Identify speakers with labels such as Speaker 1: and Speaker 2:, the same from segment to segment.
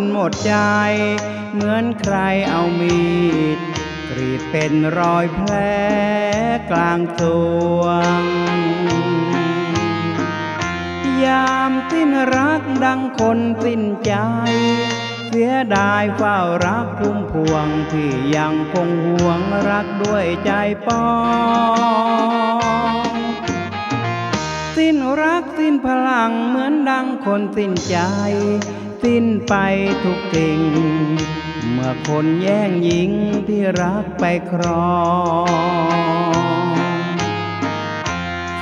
Speaker 1: นหมดใจ เหมือนใครเอามีด กรีดเป็นรอยแผลกลางสวงยามสิ้นรักดังคนสิ้นใจ เสียดายเฝ้ารักพุ่มพวงที่ยังคงห่วงรักด้วยใจปองสิ้นรักสิ้นพลังเหมือนดังคนสิ้นใจ สิ้นไปทุกสิ่ง เมื่อคนแย่งหญิงที่รักไปครอง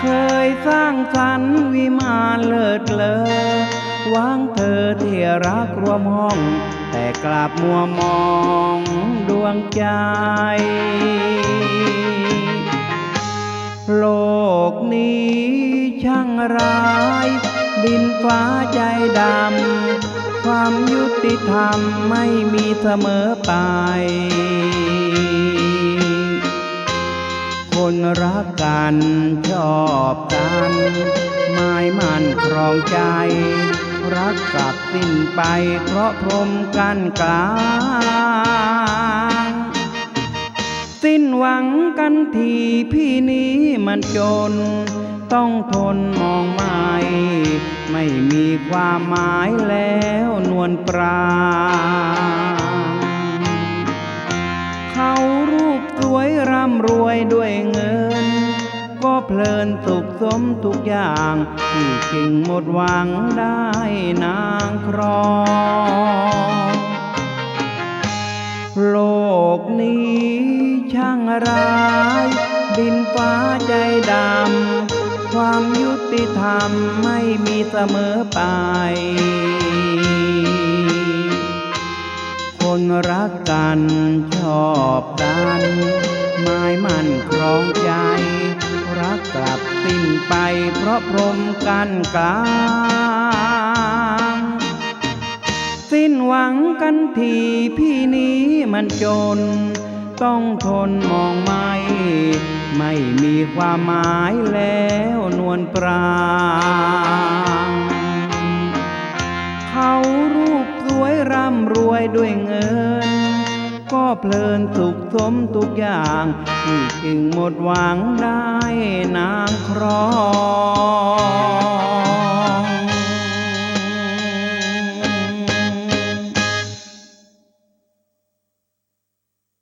Speaker 1: เคยสร้างสรรค์วิมานเลิศเลอวางเธอที่รักรวมห้อง แต่กลับมัวมองดวงใจ โลกนี้ช่างร้ายดินฟ้าใจดำ ความยุติธรรมไม่มีเสมอไป คนรักกันชอบกันหมายมั่นครองใจ รักกลับสิ้นไปเพราะพรหมกันกลาง สิ้นหวังกันทีพี่นี้มันจน ต้องทนมองไม่ ไม่มีความหมายแล้วนวลปรางเขารูปสวยร่ำรวยด้วยเงิน ก็เพลินสุขสมทุกอย่างที่จริงหมดหวังได้นางครองโลกนี้ ช่างร้าย ดินฟ้าใจดำ ความยุติธรรมไม่มีเสมอไป คนรักกันชอบกันหมายมั่นครองใจ รักกลับสิ้นไปเพราะพรมกันกลางสิ้นหวังกันทีพี่นี้มันจน ต้องทนมองไม่ ไม่มีความหมายแล้วนวลปรางเขารูปสวยร่ำรวยด้วยเงิน ก็เพลินสุขสมทุกอย่างที่จึงหมดหวังได้นางครอง